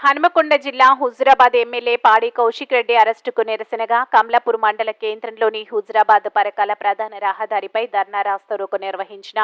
హనుమకొండ జిల్లా హుజురాబాద్ ఎమ్మెల్యే పాడి కౌశిక్ రెడ్డి అరెస్టుకు నిరసనగా కమలాపూర్ మండల కేంద్రంలోని హుజురాబాద్ పరకాల ప్రధాన రహదారిపై ధర్నా రాస్తారోకు నిర్వహించిన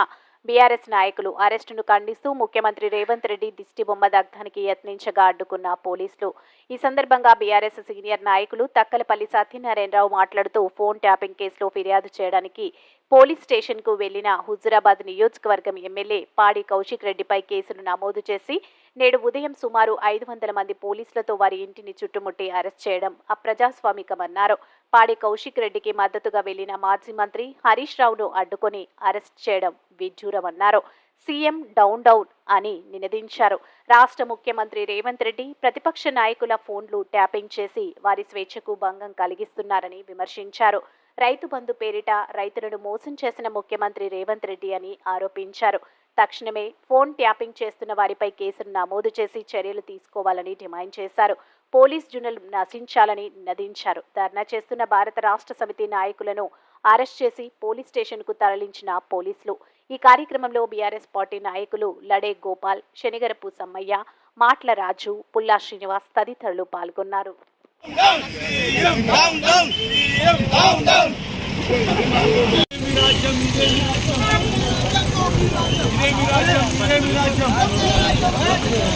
బీఆర్ఎస్ నాయకులు అరెస్టును ఖండిస్తూ ముఖ్యమంత్రి రేవంత్ రెడ్డి దిష్టిబొమ్మ దగ్ధానికి యత్నించగా అడ్డుకున్న పోలీసులు. ఈ సందర్భంగా బీఆర్ఎస్ సీనియర్ నాయకులు తక్కలపల్లి సత్యనారాయణరావు మాట్లాడుతూ ఫోన్ ట్యాపింగ్ కేసులో ఫిర్యాదు చేయడానికి పోలీస్ స్టేషన్కు వెళ్ళిన హుజురాబాద్ నియోజకవర్గం ఎమ్మెల్యే పాడి కౌశిక్ రెడ్డిపై కేసును నమోదు చేసి నేడు ఉదయం సుమారు ఐదు వందల మంది పోలీసులతో వారి ఇంటిని చుట్టుముట్టి అరెస్ట్ చేయడం అప్రజాస్వామికమన్నారు. పాడి కౌశిక్ రెడ్డికి మద్దతుగా వెళ్ళిన మాజీ మంత్రి హరీష్ రావును అడ్డుకొని అరెస్ట్ చేయడం విడ్డూరమన్నారు. సీఎం డౌన్ డౌన్ అని నినదించారు. రాష్ట్ర ముఖ్యమంత్రి రేవంత్ రెడ్డి ప్రతిపక్ష నాయకుల ఫోన్లు ట్యాపింగ్ చేసి వారి స్వేచ్ఛకు భంగం కలిగిస్తున్నారని విమర్శించారు. రైతు బంధు పేరిట రైతులను మోసం చేసిన ముఖ్యమంత్రి రేవంత్ రెడ్డి అని ఆరోపించారు. తక్షణమే ఫోన్ ట్యాపింగ్ చేస్తున్న వారిపై కేసును నమోదు చేసి చర్యలు తీసుకోవాలని డిమాండ్ చేశారు పోలీస్ జునల్ నశించాలని నదించారు ధర్నా చేస్తున్న భారత రాష్ట్ర సమితి నాయకులను అరెస్ట్ చేసి పోలీస్ స్టేషన్కు తరలించిన పోలీసులు ఈ కార్యక్రమంలో బీఆర్ఎస్ పార్టీ నాయకులు లడే గోపాల్ శనిగరపు సమ్మయ్య మాట్ల రాజు పుల్లా శ్రీనివాస్ తదితరులు పాల్గొన్నారు down. ఇదేమి రాజ్యం ఇదేమి రాజ్యం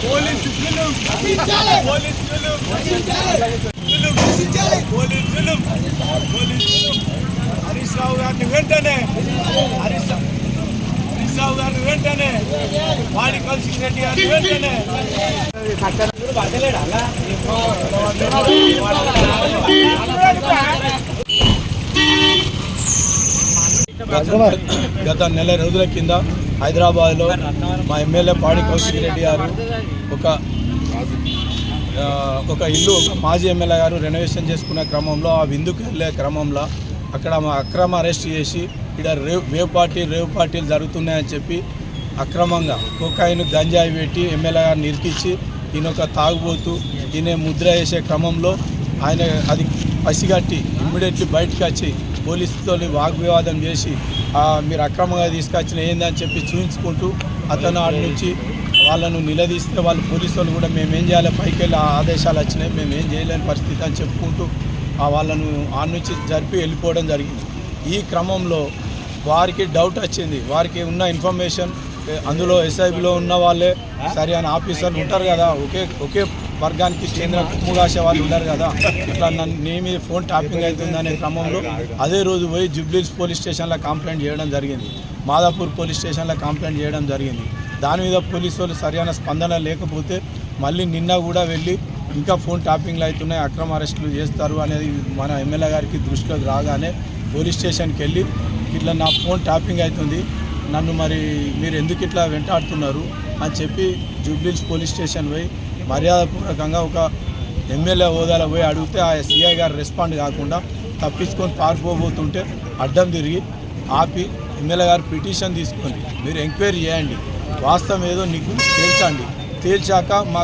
పోలీసులు పోలీసులు పోలీసులు పోలీసులు హరీష్ రావు గారిని వెంటనే హరీష్ హరీష్ రావు గారిని వెంటనే వాడి కలిసి రెడ్డి గారిని వెంటనే గత నెల రోజుల కింద హైదరాబాద్లో మా ఎమ్మెల్యే పాడి కౌశిక్ రెడ్డి గారు ఒక ఒక ఇల్లు ఒక మాజీ ఎమ్మెల్యే గారు రెనోవేషన్ చేసుకునే క్రమంలో ఆ విందుకు వెళ్ళే క్రమంలో అక్కడ మా అక్రమ అరెస్ట్ చేసి ఇక్కడ రేవ్ వేవ్ పార్టీ రేవ్ పార్టీలు జరుగుతున్నాయని చెప్పి అక్రమంగా కోకాయిన్ గంజాయి పెట్టి ఎమ్మెల్యే గారిని నిలిపించి ఈయన ఒక తాగుబోతూ ఈయన ముద్ర వేసే క్రమంలో ఆయన అది పసిగట్టి ఇమ్మీడియట్లీ బయటకు వచ్చి పోలీసుతో వాగ్వివాదం చేసి మీరు అక్రమంగా తీసుకొచ్చిన ఏందని చెప్పి చూపించుకుంటూ అతను ఆడి నుంచి వాళ్ళను నిలదీస్తే వాళ్ళు పోలీసు వాళ్ళు కూడా మేము ఏం చేయాలి? పైకి వెళ్ళి ఆదేశాలు వచ్చినాయి మేము ఏం చేయలేని పరిస్థితి అని చెప్పుకుంటూ ఆ వాళ్ళను ఆడి నుంచి జరిపి వెళ్ళిపోవడం జరిగింది. ఈ క్రమంలో వారికి డౌట్ వచ్చింది. వారికి ఉన్న ఇన్ఫర్మేషన్ అందులో ఎస్ఐబిలో ఉన్న వాళ్ళే సరి అని ఆఫీసర్లు ఉంటారు కదా ఒకే ఒకే వర్గానికి చెందిన కుమ్ము వాళ్ళు ఉన్నారు కదా ఇట్లా నన్ను నీ మీద ఫోన్ ట్యాపింగ్ అవుతుంది అనే క్రమంలో అదే రోజు పోయి జుబ్లీస్ పోలీస్ స్టేషన్లో కంప్లైంట్ చేయడం జరిగింది. మాదాపూర్ పోలీస్ స్టేషన్లో కంప్లైంట్ చేయడం జరిగింది. దాని మీద పోలీసు వాళ్ళు సరైన స్పందన లేకపోతే మళ్ళీ నిన్న కూడా వెళ్ళి ఇంకా ఫోన్ ట్యాపింగ్లు అవుతున్నాయి అక్రమ అరెస్టులు చేస్తారు అనేది మన ఎమ్మెల్యే గారికి దృష్టిలోకి రాగానే పోలీస్ స్టేషన్కి వెళ్ళి ఇట్లా నా ఫోన్ ట్యాపింగ్ అవుతుంది నన్ను మరి మీరు ఎందుకు ఇట్లా వెంటాడుతున్నారు అని చెప్పి జూబ్లీస్ పోలీస్ స్టేషన్ పోయి మర్యాదపూర్వకంగా ఒక ఎమ్మెల్యే హోదాలో పోయి అడిగితే ఆ సిఐ గారు రెస్పాండ్ కాకుండా తప్పించుకొని పారిపోబోతుంటే అడ్డం తిరిగి ఆపి ఎమ్మెల్యే గారు పిటిషన్ తీసుకోండి మీరు ఎంక్వైరీ చేయండి. వాస్తవం ఏదో నీకు తేల్చండి. తేల్చాక మాకు